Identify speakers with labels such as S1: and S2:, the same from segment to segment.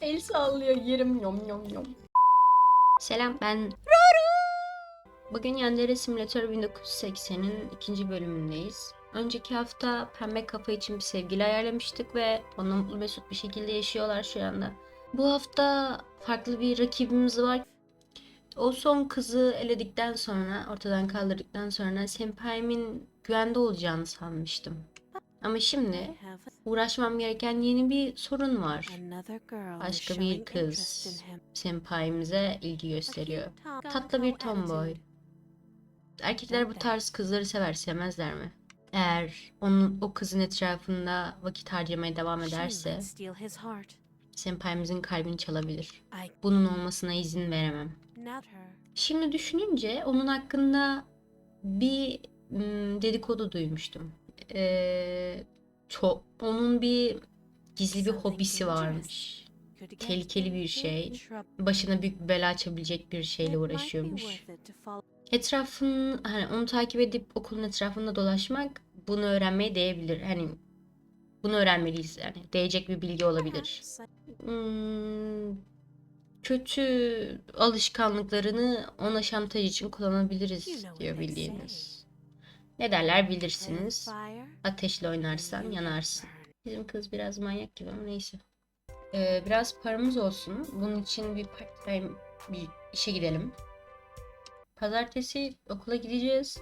S1: El sallıyor yerim yom yom yom. Selam ben Bugün Yandere Simülatör 1980'in ikinci bölümündeyiz. Önceki hafta pembe kafa için bir sevgili ayarlamıştık ve onunla mutlu mesut bir şekilde yaşıyorlar şu anda. Bu hafta farklı bir rakibimiz var. O son kızı eledikten sonra, ortadan kaldırdıktan sonra Senpai'min güvende olacağını sanmıştım. Ama şimdi uğraşmam gereken yeni bir sorun var.
S2: Başka bir kız
S1: Senpai'mize ilgi gösteriyor. Tatlı bir tomboy. Erkekler bu tarz kızları sever, sevmezler mi? Eğer onun o kızın etrafında vakit harcamaya devam ederse senpaimizin kalbini çalabilir. Bunun olmasına izin veremem. Şimdi düşününce onun hakkında bir dedikodu duymuştum. Ee, çok onun bir gizli bir hobisi varmış. Tehlikeli bir şey. Başına büyük bir bela açabilecek bir şeyle uğraşıyormuş. Etrafın hani onu takip edip okulun etrafında dolaşmak bunu öğrenmeye değebilir. Hani bunu öğrenmeliyiz yani. Değecek bir bilgi olabilir. Hmm, kötü alışkanlıklarını ona şantaj için kullanabiliriz diyor bildiğiniz. Ne derler bilirsiniz. Ateşle oynarsan yanarsın. Bizim kız biraz manyak gibi ama neyse. Ee, biraz paramız olsun. Bunun için bir part time bir işe gidelim. Pazartesi okula gideceğiz.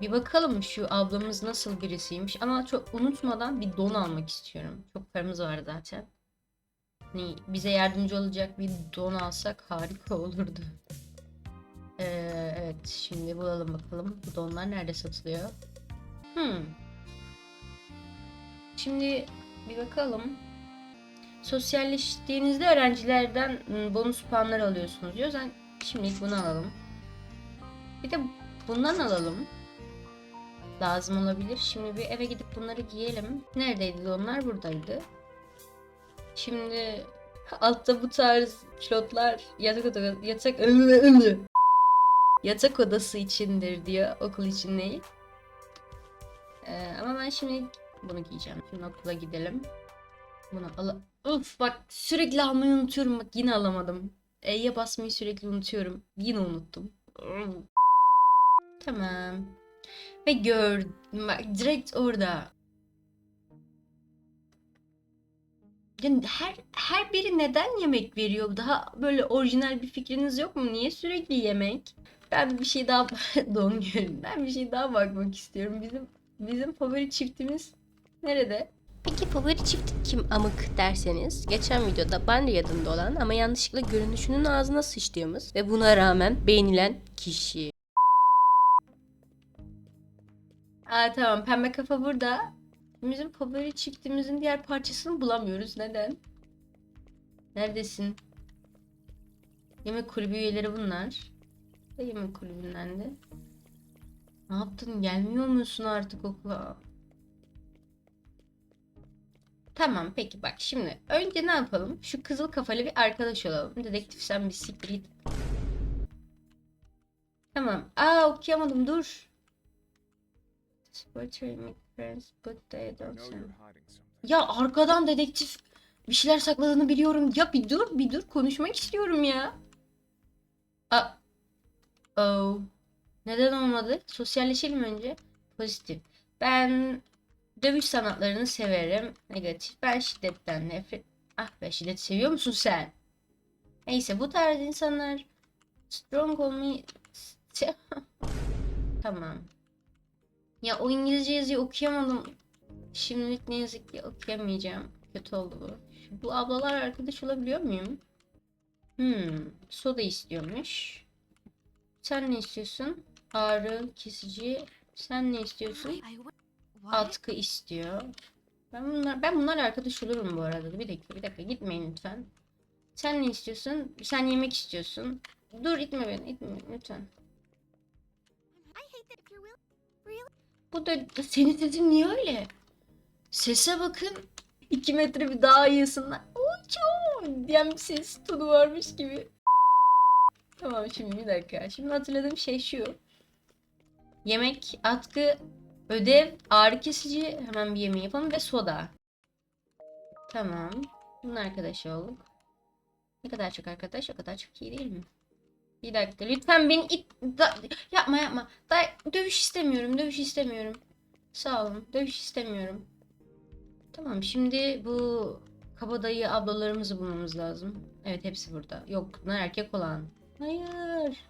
S1: Bir bakalım şu ablamız nasıl birisiymiş. Ama çok unutmadan bir don almak istiyorum. Çok paramız var zaten. Hani bize yardımcı olacak bir don alsak harika olurdu. Ee, evet şimdi bulalım bakalım. Bu donlar nerede satılıyor? Hmm. Şimdi bir bakalım. Sosyalleştiğinizde öğrencilerden ım, bonus puanlar alıyorsunuz diyor. Sen şimdilik bunu alalım. Bir de bundan alalım. Lazım olabilir. Şimdi bir eve gidip bunları giyelim. Neredeydi onlar? Buradaydı. Şimdi altta bu tarz kilotlar yatak odası yatak yatak odası içindir diyor. Okul için değil. Ee, ama ben şimdi bunu giyeceğim. Şimdi okula gidelim. Bunu al. Uf bak sürekli almayı unutuyorum. Bak yine alamadım. E'ye basmayı sürekli unutuyorum. Yine unuttum. Tamam. Ve gör bak direkt orada. Yani her her biri neden yemek veriyor? Daha böyle orijinal bir fikriniz yok mu? Niye sürekli yemek? Ben bir şey daha doğum günü. Ben bir şey daha bakmak istiyorum. Bizim bizim favori çiftimiz nerede?
S3: Peki favori çift kim amık derseniz geçen videoda Banri adında olan ama yanlışlıkla görünüşünün ağzına sıçtığımız ve buna rağmen beğenilen kişi.
S1: Aa tamam pembe kafa burada. Bizim favori çiftimizin diğer parçasını bulamıyoruz. Neden? Neredesin? Yemek kulübü üyeleri bunlar. Ve yemek kulübünden de. Ne yaptın? Gelmiyor musun artık okula? Tamam peki bak şimdi. Önce ne yapalım? Şu kızıl kafalı bir arkadaş olalım. Dedektif sen bir siktir git. Tamam. Aa okuyamadım dur. Ya arkadan dedektif bir şeyler sakladığını biliyorum. Ya bir dur bir dur konuşmak istiyorum ya. A oh. Neden olmadı? Sosyalleşelim önce. Pozitif. Ben dövüş sanatlarını severim. Negatif. Ben şiddetten nefret. Ah be şiddet seviyor musun sen? Neyse bu tarz insanlar strong olmayı tamam. Ya o İngilizce yazıyı okuyamadım. Şimdilik ne yazık ki okuyamayacağım. Kötü oldu bu. Bu ablalar arkadaş olabiliyor muyum? Hmm, soda istiyormuş. Sen ne istiyorsun? Ağrı kesici. Sen ne istiyorsun? Atkı istiyor. Ben bunlar ben bunlarla arkadaş olurum bu arada. Bir dakika bir dakika gitmeyin lütfen. Sen ne istiyorsun? Sen yemek istiyorsun. Dur itme beni itme beni lütfen. Bu da senin sesin niye öyle? Sese bakın. 2 metre bir daha yasından. Uçum diyen bir ses tonu varmış gibi. Tamam şimdi bir dakika. Şimdi hatırladığım şey şu. Yemek, atkı, ödev, ağrı kesici. Hemen bir yemeği yapalım ve soda. Tamam. Bunun arkadaşı olduk. Ne kadar çok arkadaş o kadar çok iyi değil mi? Bir dakika lütfen beni it... Da... Yapma yapma. Da... Dövüş istemiyorum dövüş istemiyorum. Sağ olun dövüş istemiyorum. Tamam şimdi bu kabadayı ablalarımızı bulmamız lazım. Evet hepsi burada. Yok bunlar erkek olan. Hayır.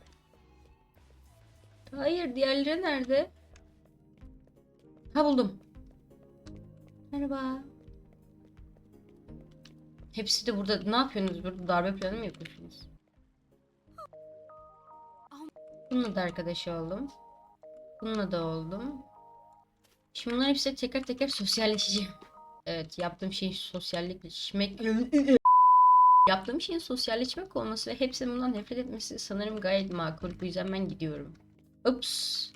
S1: Hayır diğerleri nerede? Ha buldum. Merhaba. Hepsi de burada. Ne yapıyorsunuz burada? Darbe planı mı yapıyorsunuz? Bununla da arkadaş oldum. Bununla da oldum. Şimdi bunların hepsiyle teker teker sosyalleşeceğim. Evet yaptığım şeyin sosyalleşmek... yaptığım şeyin sosyalleşmek olması ve hepsinin bundan nefret etmesi sanırım gayet makul. Bu yüzden ben gidiyorum. Ups.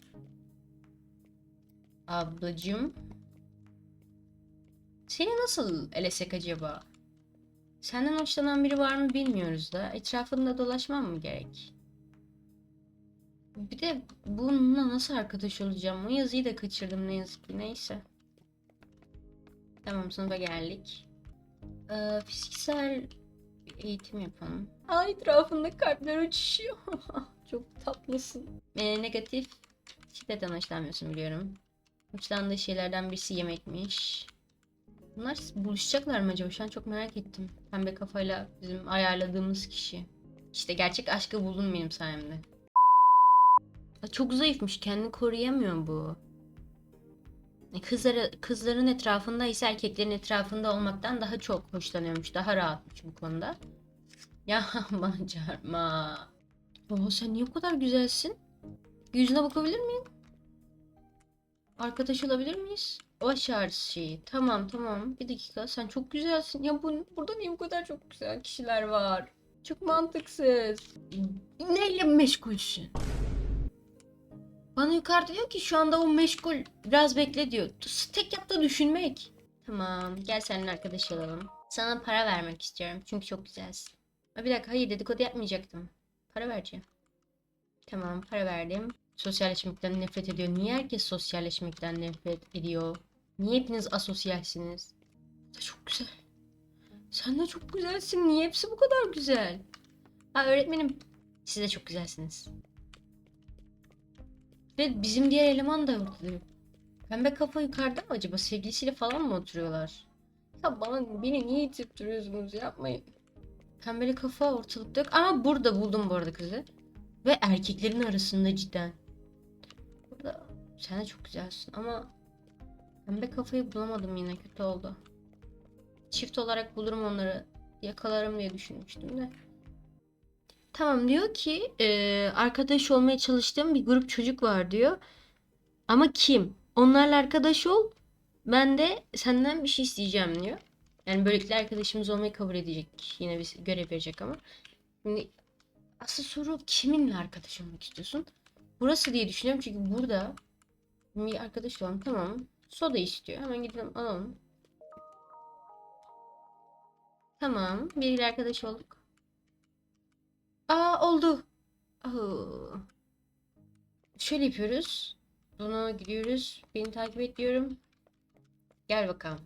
S1: Ablacım. Seni nasıl elesek acaba? Senden hoşlanan biri var mı bilmiyoruz da. Etrafında dolaşmam mı gerek? Bir de bununla nasıl arkadaş olacağım? O yazıyı da kaçırdım ne yazık ki. Neyse. Tamam sınıfa geldik. Ee, fiziksel bir eğitim yapalım. Ay etrafında kalpler uçuşuyor. Çok tatlısın. Ee, negatif şiddetten hoşlanmıyorsun biliyorum. Hoşlandığı şeylerden birisi yemekmiş. Bunlar buluşacaklar mı acaba? Şu an çok merak ettim. Pembe kafayla bizim ayarladığımız kişi. İşte gerçek aşkı buldun benim sayemde. Aa, Çok zayıfmış. Kendini koruyamıyor bu. Kızları, kızların etrafında ise erkeklerin etrafında olmaktan daha çok hoşlanıyormuş. Daha rahatmış bu konuda. Ya bana çarpma. Oo, sen niye bu kadar güzelsin? Yüzüne bakabilir miyim? Arkadaş olabilir miyiz? Baş ağrısı şeyi. Tamam tamam. Bir dakika. Sen çok güzelsin. Ya bu, burada niye bu kadar çok güzel kişiler var? Çok mantıksız. Neyle meşgulsün? Bana yukarıda diyor ki şu anda o meşgul. Biraz bekle diyor. Tek yaptığı düşünmek. Tamam. Gel seninle arkadaş olalım. Sana para vermek istiyorum. Çünkü çok güzelsin. Ha, bir dakika. Hayır dedikodu yapmayacaktım. Para vereceğim. Tamam. Para verdim. Sosyalleşmekten nefret ediyor. Niye herkes sosyalleşmekten nefret ediyor? Niye hepiniz asosyalsiniz? Çok güzel. Sen de çok güzelsin. Niye hepsi bu kadar güzel? Ha öğretmenim. Siz de çok güzelsiniz. Ve bizim diğer eleman da ortada. Pembe kafa yukarıda mı acaba? Sevgilisiyle falan mı oturuyorlar? Ya bana beni niye itip duruyorsunuz? Yapmayın. Pembeli kafa ortalıkta yok. Ama burada buldum bu arada kızı. Ve erkeklerin arasında cidden. Burada sen de çok güzelsin ama pembe kafayı bulamadım yine kötü oldu. Çift olarak bulurum onları yakalarım diye düşünmüştüm de. Tamam diyor ki e, arkadaş olmaya çalıştığım bir grup çocuk var diyor. Ama kim? Onlarla arkadaş ol. Ben de senden bir şey isteyeceğim diyor. Yani böylelikle arkadaşımız olmayı kabul edecek. Yine bir görev verecek ama. Şimdi asıl soru kiminle arkadaş olmak istiyorsun? Burası diye düşünüyorum çünkü burada bir arkadaş olalım. Tamam. Soda istiyor. Hemen gidelim alalım. Tamam. Biriyle arkadaş olduk. Aa oldu. Oo. Şöyle yapıyoruz. Bunu gidiyoruz. Beni takip et diyorum. Gel bakalım.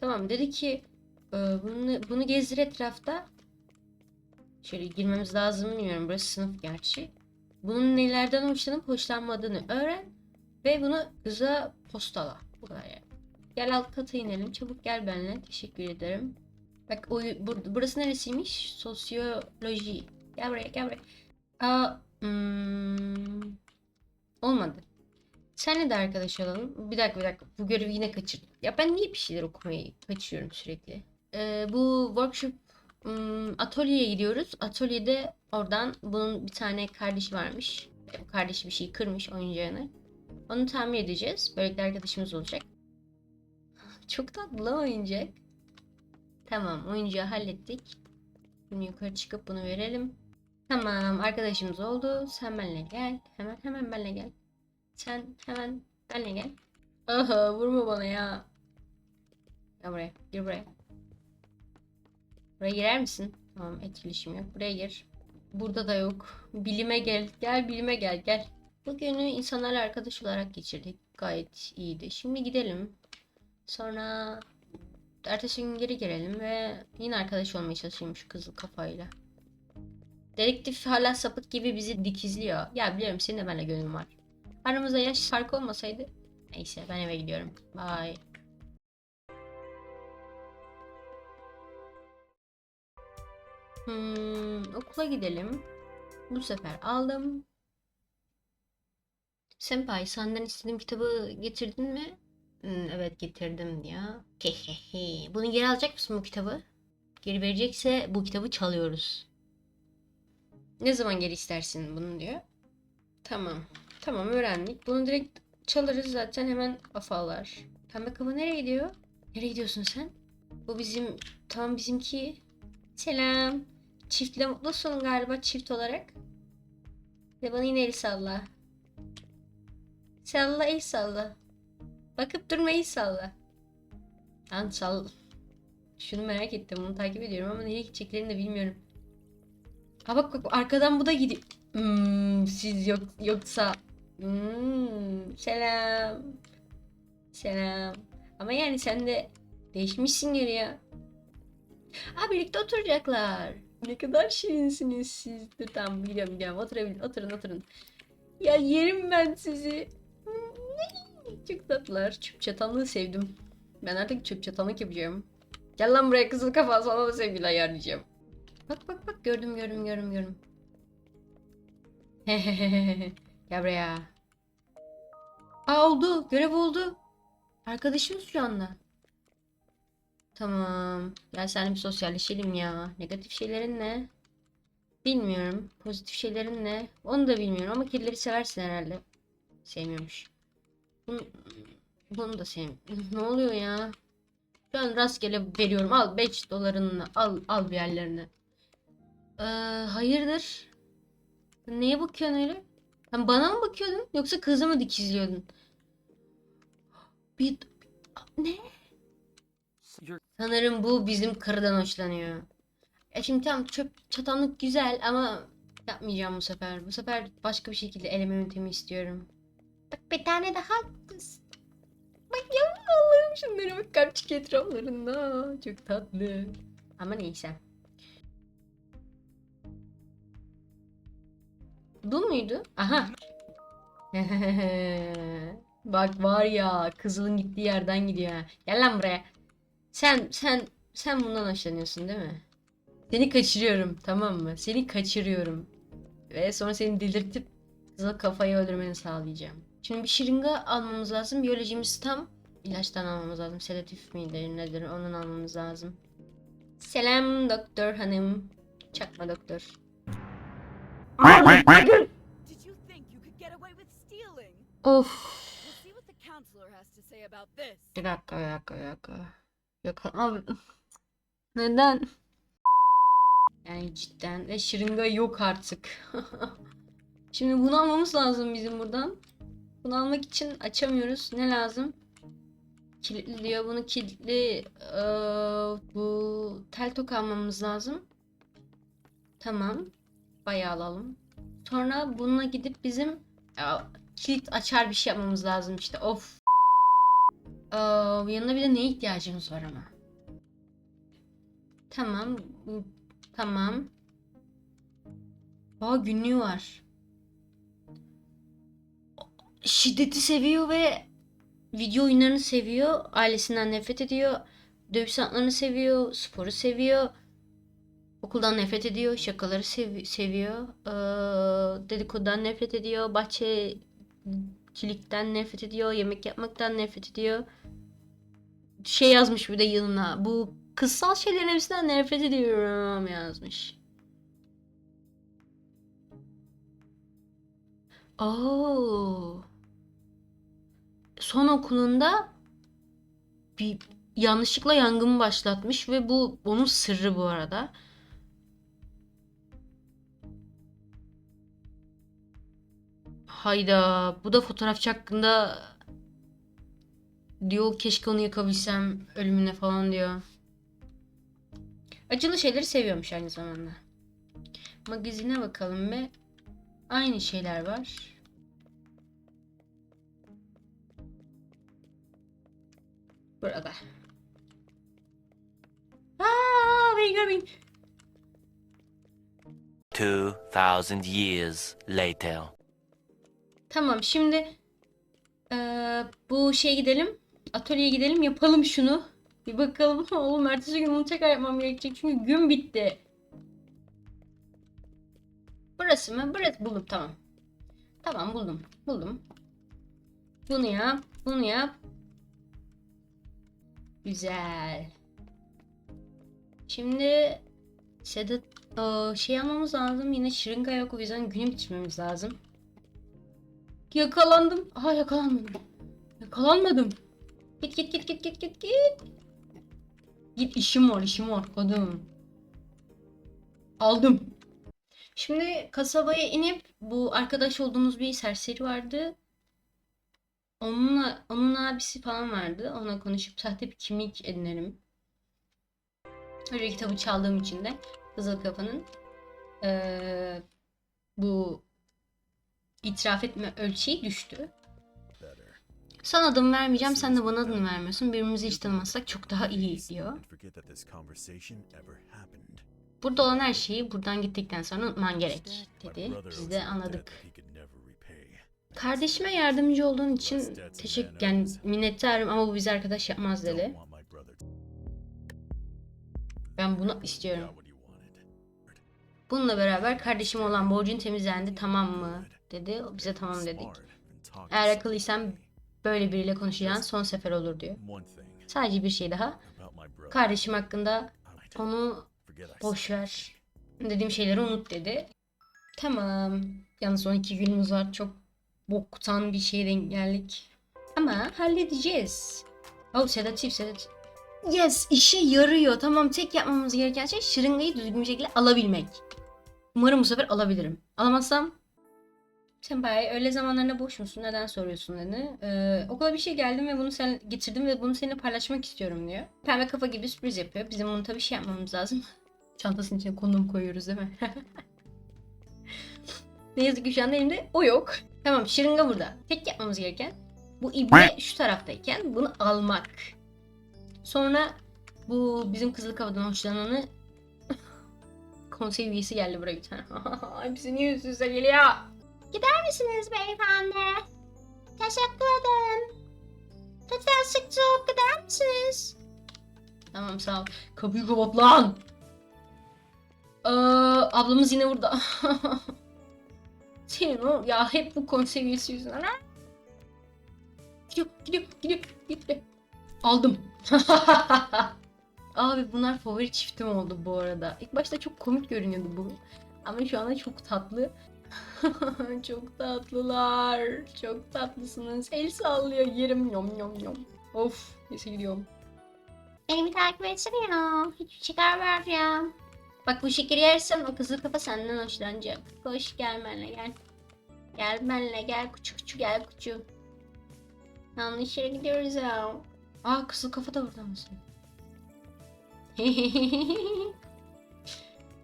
S1: Tamam dedi ki e, bunu, bunu gezdir etrafta. Şöyle girmemiz lazım bilmiyorum. Burası sınıf gerçi. Bunun nelerden hoşlanıp hoşlanmadığını öğren. Ve bunu kıza postala. Bu kadar yani. Gel alt kata inelim. Çabuk gel benimle. Teşekkür ederim. Bak o, bur- burası neresiymiş? Sosyoloji. Gel buraya gel buraya. Aa, hmm, olmadı. Senle de arkadaş olalım. Bir dakika bir dakika. Bu görevi yine kaçırdım. Ya ben niye bir şeyler okumayı kaçırıyorum sürekli? Ee, bu workshop hmm, atölyeye gidiyoruz. Atölyede oradan bunun bir tane kardeşi varmış. Bu kardeşi bir şey kırmış oyuncağını. Onu tamir edeceğiz. Böylelikle arkadaşımız olacak. Çok tatlı oyuncak. Tamam oyuncağı hallettik. Şimdi yukarı çıkıp bunu verelim. Tamam arkadaşımız oldu. Sen benimle gel. Hemen hemen benimle gel. Sen hemen benimle gel. Aha vurma bana ya. Gel buraya. Gir buraya. Buraya girer misin? Tamam etkileşim yok. Buraya gir. Burada da yok. Bilime gel. Gel bilime gel. Gel. Bugünü insanlarla arkadaş olarak geçirdik. Gayet iyiydi. Şimdi gidelim. Sonra ertesi gün geri gelelim ve yine arkadaş olmaya çalışayım şu kızıl kafayla. Dedektif hala sapık gibi bizi dikizliyor. Ya biliyorum senin de benimle gönlün var. Aramızda yaş farkı olmasaydı. Neyse ben eve gidiyorum. Bye. Hmm, okula gidelim. Bu sefer aldım. Senpai senden istediğim kitabı getirdin mi? Hmm, evet getirdim ya. Bunu geri alacak mısın bu kitabı? Geri verecekse bu kitabı çalıyoruz. Ne zaman geri istersin bunu diyor. Tamam. Tamam öğrendik. Bunu direkt çalarız zaten hemen afalar. Pembe kafa nereye gidiyor? Nereye gidiyorsun sen? Bu bizim tam bizimki. Selam. Çiftle mutlusun galiba çift olarak. Ve bana yine el salla. Salla el salla. Bakıp durma el salla. Lan sal. Şunu merak ettim. Bunu takip ediyorum ama nereye gideceklerini de bilmiyorum. Ha bak bak arkadan bu da gidiyor. Hmm, siz yok yoksa. Hmm, selam. Selam. Ama yani sen de değişmişsin geri ya. Ha birlikte oturacaklar. Ne kadar şirinsiniz siz. Dur tamam biliyorum biliyorum. Oturabilir. Oturun oturun. Ya yerim ben sizi. Hmm, Çok tatlılar. Çöp çatanlığı sevdim. Ben artık çöp çatanlık yapacağım. Gel lan buraya kızıl kafa sana da sevgili ayarlayacağım. Bak bak bak gördüm gördüm gördüm gördüm. Gel buraya. Aa oldu. Görev oldu. Arkadaşımız şu anda. Tamam. Gel seninle bir sosyalleşelim ya. Negatif şeylerin ne? Bilmiyorum. Pozitif şeylerin ne? Onu da bilmiyorum ama kedileri seversin herhalde. Sevmiyormuş. Bunu, bunu da sevmiyorum. Ne oluyor ya? Şu an rastgele veriyorum. Al 5 dolarını al al bir yerlerini. Ee, hayırdır? Neye bakıyorsun öyle? Sen bana mı bakıyordun yoksa kızı mı dikizliyordun? Bir ne? Sanırım bu bizim karıdan hoşlanıyor. E şimdi tam çöp çatanlık güzel ama yapmayacağım bu sefer. Bu sefer başka bir şekilde eleme yöntemi istiyorum. Bak bir tane daha. Bak ya Allah'ım şunlara bak kalpçik etraflarında. Çok tatlı. Ama neyse. Bu muydu? Aha. Bak var ya kızılın gittiği yerden gidiyor. ha. Gel lan buraya. Sen sen sen bundan hoşlanıyorsun değil mi? Seni kaçırıyorum tamam mı? Seni kaçırıyorum. Ve sonra seni delirtip kızıl kafayı öldürmeni sağlayacağım. Şimdi bir şırınga almamız lazım. Biyolojimiz tam. İlaçtan almamız lazım. Sedatif midir nedir ondan almamız lazım. Selam doktor hanım. Çakma doktor.
S2: Did you think you could get away with stealing?
S1: Of.
S2: We'll see what the counselor has to say about this.
S1: Bir dakika, bir dakika, bir dakika. Yok abi. Neden? Yani cidden ve şırınga yok artık. Şimdi bunu almamız lazım bizim buradan. Bunu almak için açamıyoruz. Ne lazım? Kilitli diyor. Bunu kilitli eee, bu tel tok almamız lazım. Tamam. Bayağı alalım. Sonra bununla gidip bizim ya, kilit açar bir şey yapmamız lazım işte. Of. Aa, yanına bir de neye ihtiyacımız var ama? Tamam. bu- Tamam. Aa günlüğü var. Şiddeti seviyor ve video oyunlarını seviyor. Ailesinden nefret ediyor. Dövüş sanatlarını seviyor. Sporu seviyor. Okuldan nefret ediyor. Şakaları sev- seviyor. Ee, dedikodudan nefret ediyor. Bahçecilikten nefret ediyor. Yemek yapmaktan nefret ediyor şey yazmış bir de yanına. Bu kıssal şeylerin hepsinden nefret ediyorum yazmış. Oo. Son okulunda bir yanlışlıkla yangın başlatmış ve bu onun sırrı bu arada. Hayda, bu da fotoğrafçı hakkında diyor keşke onu yakabilsem ölümüne falan diyor. Acılı şeyleri seviyormuş aynı zamanda. Magazine bakalım ve aynı şeyler var. Burada. görmeyin görmeyin.
S4: 2,000 years later.
S1: Tamam şimdi eee, bu şeye gidelim. Atölyeye gidelim yapalım şunu. Bir bakalım. Oğlum ertesi gün bunu tekrar yapmam gerekecek. Çünkü gün bitti. Burası mı? Burası buldum tamam. Tamam buldum. Buldum. Bunu yap. Bunu yap. Güzel. Şimdi Sedat Aa, şey almamız lazım. Yine şırınga yok. O yüzden günü bitirmemiz lazım. Yakalandım. Aha yakalanmadım. Yakalanmadım. Git git git git git git git. Git işim var işim var kadın. Aldım. Şimdi kasabaya inip bu arkadaş olduğumuz bir serseri vardı. Onunla, onun abisi falan vardı. Ona konuşup sahte bir kimlik edinelim. Öyle kitabı çaldığım için de Kızıl Kafa'nın eee, bu itiraf etme ölçeği düştü. Sana adımı vermeyeceğim, sen de bana adını vermiyorsun. Birbirimizi hiç tanımazsak çok daha iyi diyor. Burada olan her şeyi buradan gittikten sonra unutman gerek dedi. Biz de anladık. Kardeşime yardımcı olduğun için teşekkür yani minnettarım ama bu bizi arkadaş yapmaz dedi. Ben bunu istiyorum. Bununla beraber kardeşime olan borcun temizlendi tamam mı? Dedi. Bize tamam dedik. Eğer akıllıysan böyle biriyle konuşacağın son sefer olur diyor. Sadece bir şey daha. Kardeşim hakkında onu boş ver. Dediğim şeyleri unut dedi. Tamam. Yalnız son iki günümüz var. Çok boktan bir şeye denk geldik. Ama halledeceğiz. Oh sedatif sedatif. Yes işe yarıyor. Tamam tek yapmamız gereken şey şırıngayı düzgün bir şekilde alabilmek. Umarım bu sefer alabilirim. Alamazsam Senpai öğle zamanlarında boş musun? Neden soruyorsun dedi. Ee, okula bir şey geldim ve bunu sen getirdim ve bunu seninle paylaşmak istiyorum diyor. Pembe kafa gibi sürpriz yapıyor. Bizim bunu tabii şey yapmamız lazım. Çantasının içine kondom koyuyoruz değil mi? ne yazık ki şu anda elimde o yok. Tamam şırınga burada. Tek yapmamız gereken bu ibre şu taraftayken bunu almak. Sonra bu bizim kızıl kafadan hoşlananı konsey üyesi geldi buraya bir tane. Hepsi niye üst üste geliyor? Gider misiniz beyefendi? Teşekkür ederim. Lütfen sık soğuk gider misiniz? Tamam sağ ol. Kapıyı kapat lan. Ee, ablamız yine burada. Senin o ya hep bu konsey üyesi yüzünden ha? Gidiyor gidiyor gidiyor gidiyor. Aldım. Abi bunlar favori çiftim oldu bu arada. İlk başta çok komik görünüyordu bu. Ama şu anda çok tatlı. çok tatlılar. Çok tatlısınız. El sallıyor yerim yom yom yom. Of neyse gidiyorum. Elimi takip etsene ya. Hiç şeker ver ya. Bak bu şekeri yersen o kızıl kafa senden hoşlanacak. Koş gel benimle gel. Gel benimle gel kuçu kuçu gel kuçu. Yanlış yere gidiyoruz ya. Aa kızıl kafa da burada mısın?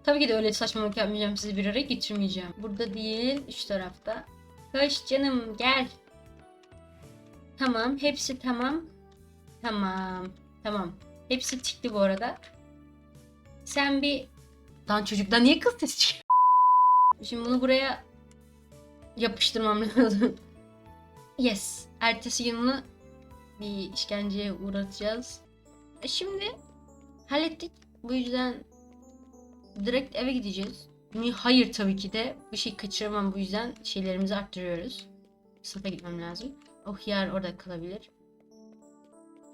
S1: Tabii ki de öyle saçmalık yapmayacağım. Sizi bir araya getirmeyeceğim. Burada değil, şu tarafta. Koş canım gel. Tamam, hepsi tamam. Tamam, tamam. Hepsi tikli bu arada. Sen bir... Lan çocuktan niye kız sesi çıkıyor? Şimdi bunu buraya yapıştırmam lazım. Yes. Ertesi gün bir işkenceye uğratacağız. E şimdi hallettik. Bu yüzden direkt eve gideceğiz. Hayır tabii ki de. Bir şey kaçıramam bu yüzden şeylerimizi arttırıyoruz. Sınıfa gitmem lazım. O hıyar orada kalabilir.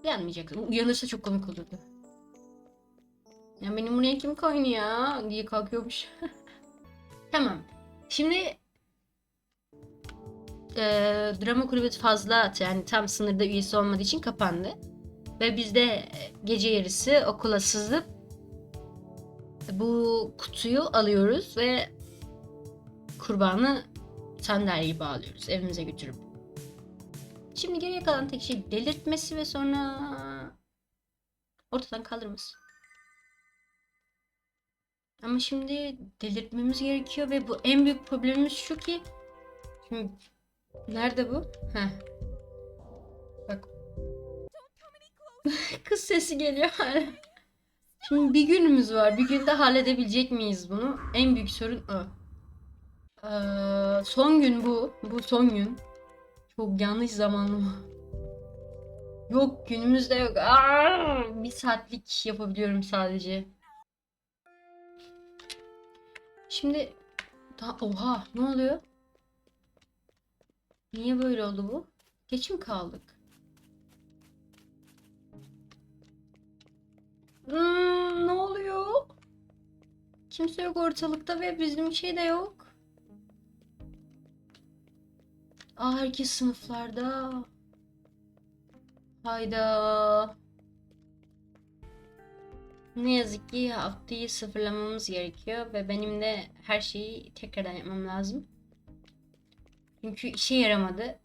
S1: Uyanmayacak. Uyanırsa çok komik olurdu. Ya benim buraya kim koydu ya diye kalkıyormuş. tamam. Şimdi eee, drama kulübü fazla yani tam sınırda üyesi olmadığı için kapandı. Ve biz de e, gece yarısı okula sızıp bu kutuyu alıyoruz ve kurbanı sandalyeye bağlıyoruz evimize götürüp. Şimdi geriye kalan tek şey delirtmesi ve sonra ortadan kaldırması. Ama şimdi delirtmemiz gerekiyor ve bu en büyük problemimiz şu ki şimdi nerede bu? Heh. Bak. Kız sesi geliyor hala. Şimdi bir günümüz var. Bir günde halledebilecek miyiz bunu? En büyük sorun o. Ee, son gün bu. Bu son gün. Çok yanlış zamanlama. Yok günümüzde yok. Aa, bir saatlik yapabiliyorum sadece. Şimdi daha oha ne oluyor? Niye böyle oldu bu? Geç mi kaldık? Hmm, ne oluyor? Kimse yok ortalıkta ve bizim şey de yok. Aa herkes sınıflarda. Hayda. Ne yazık ki haftayı sıfırlamamız gerekiyor ve benim de her şeyi tekrardan yapmam lazım. Çünkü işe yaramadı.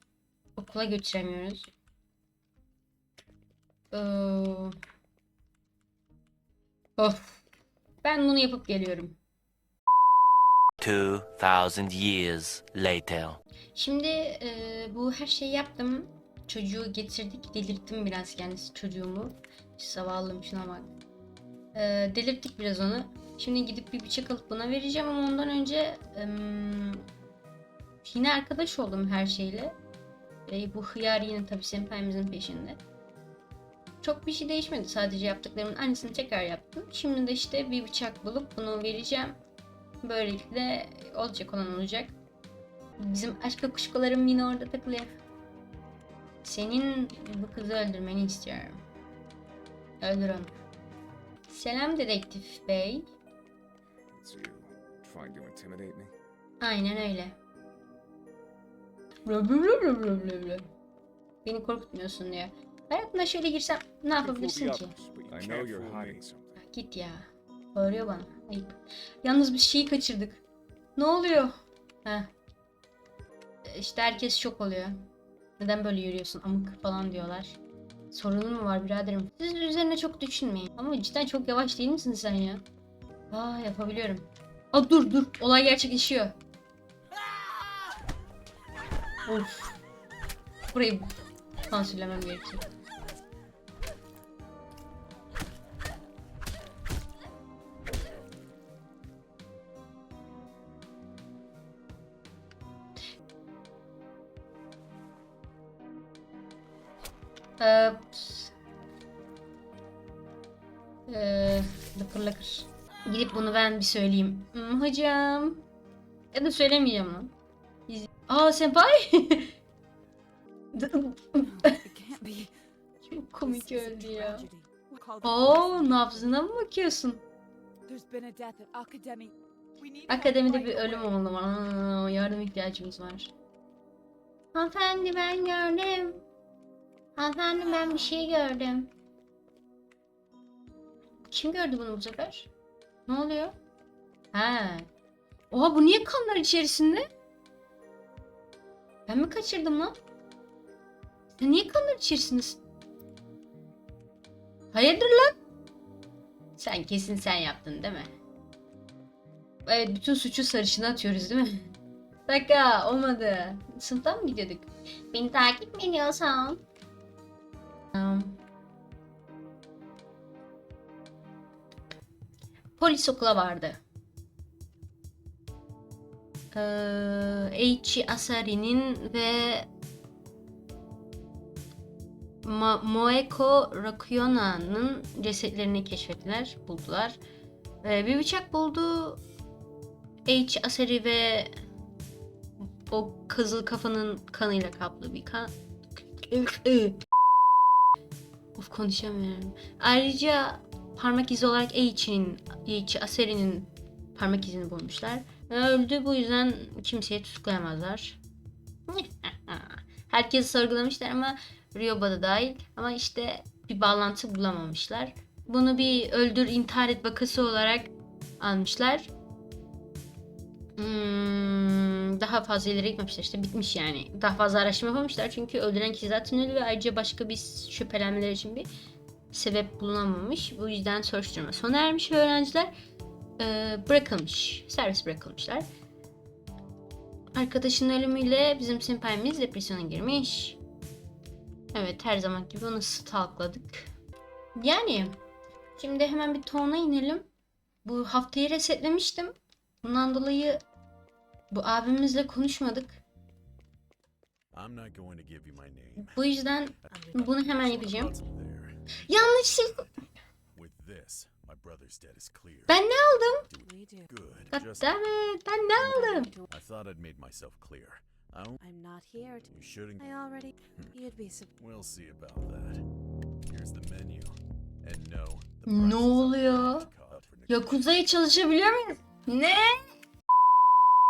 S1: Okula götüremiyoruz. Ee, Of. Ben bunu yapıp geliyorum.
S4: 2000 years later.
S1: Şimdi e, bu her şeyi yaptım. Çocuğu getirdik. Delirttim biraz kendisi çocuğumu. Zavallım şuna bak. E, delirttik biraz onu. Şimdi gidip bir bıçak alıp buna vereceğim ama ondan önce em, yine arkadaş oldum her şeyle. E, bu hıyar yine tabii senpaimizin peşinde. Çok bir şey değişmedi. Sadece yaptıklarımın aynısını tekrar yaptım. Şimdi de işte bir bıçak bulup bunu vereceğim. Böylelikle olacak olan olacak. Bizim aşk kuşkularım yine orada takılıyor. Senin bu kızı öldürmeni istiyorum. Öldür onu. Selam dedektif bey. Aynen öyle. Bla bla bla bla bla bla bla. Beni korkutmuyorsun diyor. Hayatına şöyle girsem ne yapabilirsin ki?
S5: Something.
S1: Git ya. Bağırıyor bana. Ayıp. Yalnız bir şeyi kaçırdık. Ne oluyor? Heh. İşte herkes şok oluyor. Neden böyle yürüyorsun amık falan diyorlar. Sorunun mu var biraderim? Siz üzerine çok düşünmeyin. Ama cidden çok yavaş değil misin sen ya? Aa yapabiliyorum. Aa dur dur. Olay gerçekleşiyor. Of. Burayı sansürlemem gerekiyor. Ee, ee, lıkır lıkır. Gidip bunu ben bir söyleyeyim. Hmm, hocam. Ya da söylemeyeceğim lan. İz- Aa senpai. komik öldü ya. Oo nabzına mı bakıyorsun? Akademide bir ölüm oldu. Aa, yardım ihtiyacımız var. Hanımefendi ben gördüm. Hanımefendi ben bir şey gördüm. Kim gördü bunu bu sefer? Ne oluyor? Ha. Oha bu niye kanlar içerisinde? Ben mi kaçırdım lan? Sen niye kanlar içerisindesin? Hayırdır lan? Sen kesin sen yaptın değil mi? Evet bütün suçu sarışına atıyoruz değil mi? Dakika olmadı. Sınıftan mı gidiyorduk? Beni takip mi ediyorsan? Tamam. Polis okula vardı. Ee, Eiichi Asari'nin ve Ma- Moeko Rakuyona'nın cesetlerini keşfettiler, buldular. Ee, bir bıçak buldu. H Asari ve o kızıl kafanın kanıyla kaplı bir kan. of konuşamıyorum. Ayrıca parmak izi olarak H'in, H Asari'nin parmak izini bulmuşlar. Öldü bu yüzden kimseye tutuklayamazlar. Herkesi sorgulamışlar ama Ryoba da dahil. Ama işte bir bağlantı bulamamışlar. Bunu bir öldür intihar et vakası olarak almışlar. Hmm, daha fazla ileri gitmemişler işte bitmiş yani. Daha fazla araştırma yapamamışlar çünkü öldüren kişi zaten ölü ve ayrıca başka bir şüphelenmeler için bir sebep bulunamamış. Bu yüzden soruşturma sona ermiş ve öğrenciler e, bırakılmış. Servis bırakılmışlar. Arkadaşının ölümüyle bizim senpaimiz depresyona girmiş. Evet her zaman gibi onu stalkladık. Yani Şimdi hemen bir tona inelim. Bu haftayı resetlemiştim. Bundan dolayı bu abimizle konuşmadık.
S6: I'm not going to give you my name.
S1: Bu yüzden bunu hemen yapacağım. Yanlışlıkla
S6: With this, my brother's debt is clear.
S1: ben ne aldım? God damn it, ben ne aldım?
S6: I thought I'd made myself clear. I don't.
S2: I'm not here. To,
S6: You shouldn't.
S2: I already. Hmm. You'd be surprised.
S6: We'll see about that. Here's the menu. And no. the
S1: Ne
S6: prices are
S1: oluyor?
S6: not to cut for
S1: çalışabiliyor muyuz? Ne?